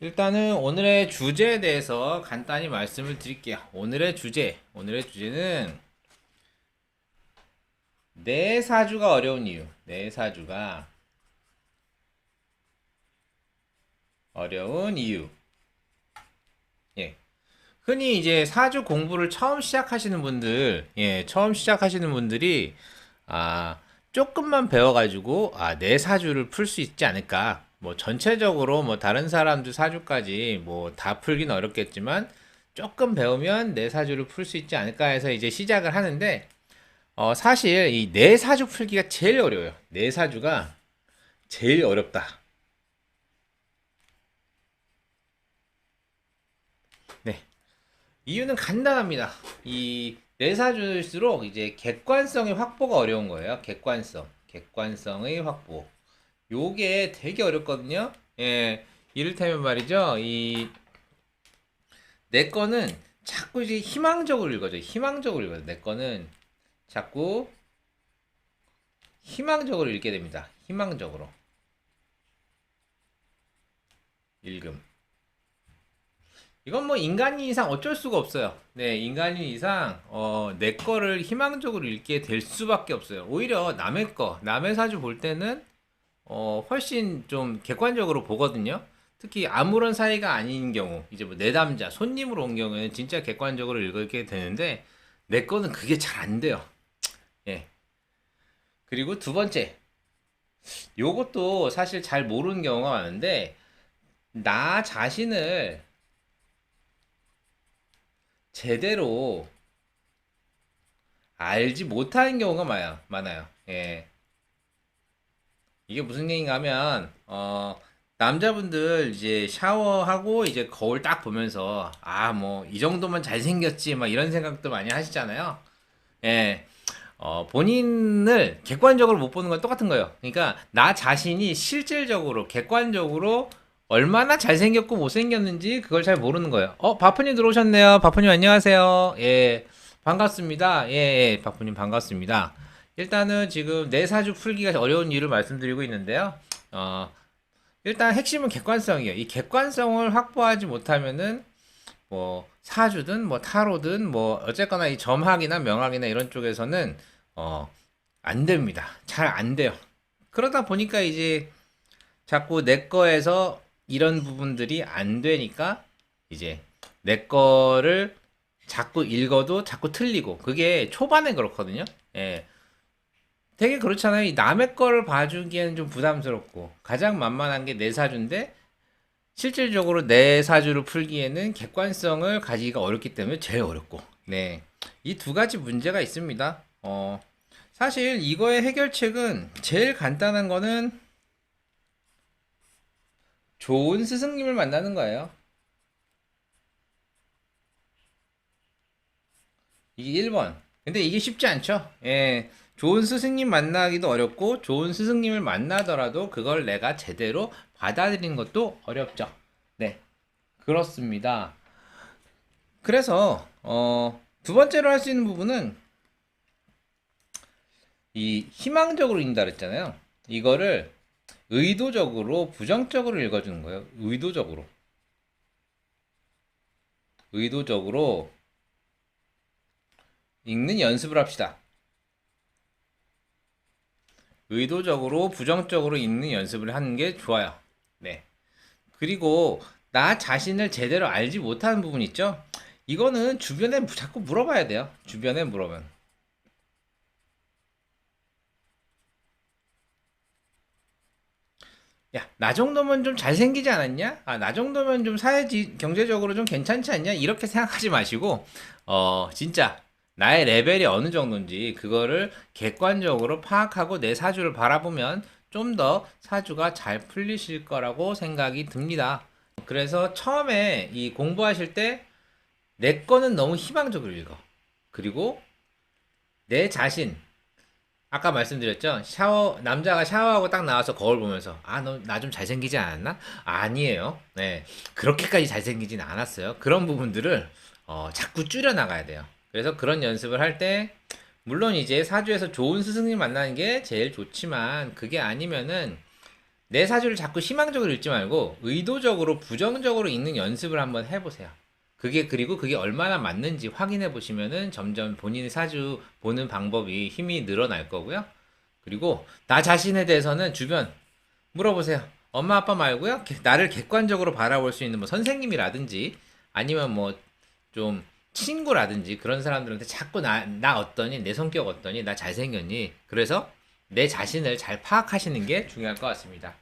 일단은 오늘의 주제에 대해서 간단히 말씀을 드릴게요. 오늘의 주제, 오늘의 주제는 내 사주가 어려운 이유. 내 사주가 어려운 이유. 예. 흔히 이제 사주 공부를 처음 시작하시는 분들, 예, 처음 시작하시는 분들이 아, 조금만 배워 가지고 아, 내 사주를 풀 수 있지 않을까. 뭐 전체적으로 뭐 다른 사람들 사주까지 뭐 다 풀긴 어렵겠지만 조금 배우면 내 사주를 풀 수 있지 않을까 해서 이제 시작을 하는데 어, 사실 이 내 사주 풀기가 제일 어려워요. 내 사주가 제일 어렵다. 네. 이유는 간단합니다. 이 내 사주일수록 이제 객관성의 확보가 어려운 거예요. 객관성. 객관성의 확보. 요게 되게 어렵거든요. 예. 이를테면 말이죠. 이, 내 거는 자꾸 이제 희망적으로 읽어져. 희망적으로 읽어요. 내 거는 자꾸 희망적으로 읽게 됩니다. 희망적으로. 읽음. 이건 뭐 인간인 이상 어쩔 수가 없어요. 네, 인간인 이상 어, 내 거를 희망적으로 읽게 될 수밖에 없어요. 오히려 남의 거, 남의 사주 볼 때는 어, 훨씬 좀 객관적으로 보거든요. 특히 아무런 사이가 아닌 경우, 이제 뭐 내담자, 손님으로 온 경우에는 진짜 객관적으로 읽게 되는데 내 거는 그게 잘 안 돼요. 예. 그리고 두 번째, 요것도 사실 잘 모르는 경우가 많은데 나 자신을 제대로 알지 못하는 경우가 많아요. 많아요. 예. 이게 무슨 얘기인가 하면, 어, 남자분들 이제 샤워하고 이제 거울 딱 보면서, 아, 뭐, 이 정도면 잘생겼지, 막 이런 생각도 많이 하시잖아요. 예. 어, 본인을 객관적으로 못 보는 건 똑같은 거예요. 그러니까, 나 자신이 실질적으로, 객관적으로 얼마나 잘생겼고 못생겼는지 그걸 잘 모르는 거예요. 어, 바프님 들어오셨네요. 바프님 안녕하세요. 예, 반갑습니다. 예, 예, 바프님 반갑습니다. 일단은 지금 내 사주 풀기가 어려운 이유를 말씀드리고 있는데요. 어, 일단 핵심은 객관성이에요. 이 객관성을 확보하지 못하면은 뭐 사주든 뭐 타로든 뭐 어쨌거나 이 점학이나 명학이나 이런 쪽에서는 어, 안 됩니다. 잘 안 돼요. 그러다 보니까 이제 자꾸 내 거에서 이런 부분들이 안 되니까 이제 내 거를 자꾸 읽어도 자꾸 틀리고 그게 초반에 그렇거든요. 예. 되게 그렇잖아요. 이 남의 거를 봐주기에는 좀 부담스럽고 가장 만만한 게 내 사주인데 실질적으로 내 사주를 풀기에는 객관성을 가지기가 어렵기 때문에 제일 어렵고 네. 이 두 가지 문제가 있습니다. 어, 사실 이거의 해결책은 제일 간단한 거는 좋은 스승님을 만나는 거예요. 이게 1번. 근데 이게 쉽지 않죠? 예. 좋은 스승님 만나기도 어렵고, 좋은 스승님을 만나더라도 그걸 내가 제대로 받아들이는 것도 어렵죠. 네. 그렇습니다. 그래서, 어, 두 번째로 할 수 있는 부분은, 이 희망적으로 읽는다 그랬잖아요. 이거를 의도적으로 부정적으로 읽어주는 거예요. 의도적으로. 의도적으로 읽는 연습을 합시다. 의도적으로 부정적으로 읽는 연습을 하는 게 좋아요. 네. 그리고 나 자신을 제대로 알지 못하는 부분 있죠? 이거는 주변에 자꾸 물어봐야 돼요. 주변에 물어보면. 야, 나 정도면 좀 잘생기지 않았냐? 아, 나 정도면 좀 사회지, 경제적으로 좀 괜찮지 않냐? 이렇게 생각하지 마시고, 어, 진짜, 나의 레벨이 어느 정도인지, 그거를 객관적으로 파악하고 내 사주를 바라보면 좀 더 사주가 잘 풀리실 거라고 생각이 듭니다. 그래서 처음에 이 공부하실 때, 내 거는 너무 희망적으로 읽어. 그리고 내 자신, 아까 말씀드렸죠? 샤워, 남자가 샤워하고 딱 나와서 거울 보면서, 아, 너, 나 좀 잘생기지 않았나? 아니에요. 네. 그렇게까지 잘생기진 않았어요. 그런 부분들을, 어, 자꾸 줄여 나가야 돼요. 그래서 그런 연습을 할 때, 물론 이제 사주에서 좋은 스승님 만나는 게 제일 좋지만, 그게 아니면은, 내 사주를 자꾸 희망적으로 읽지 말고 의도적으로 부정적으로 읽는 연습을 한번 해보세요. 그게 그리고 그게 얼마나 맞는지 확인해 보시면은 점점 본인의 사주 보는 방법이 힘이 늘어날 거고요. 그리고 나 자신에 대해서는 주변 물어보세요. 엄마 아빠 말고요. 개- 나를 객관적으로 바라볼 수 있는 뭐 선생님이라든지 아니면 뭐 좀 친구라든지 그런 사람들한테 자꾸 나, 나 어떠니? 내 성격 어떠니? 나 잘생겼니? 그래서 내 자신을 잘 파악하시는 게 중요할 것 같습니다.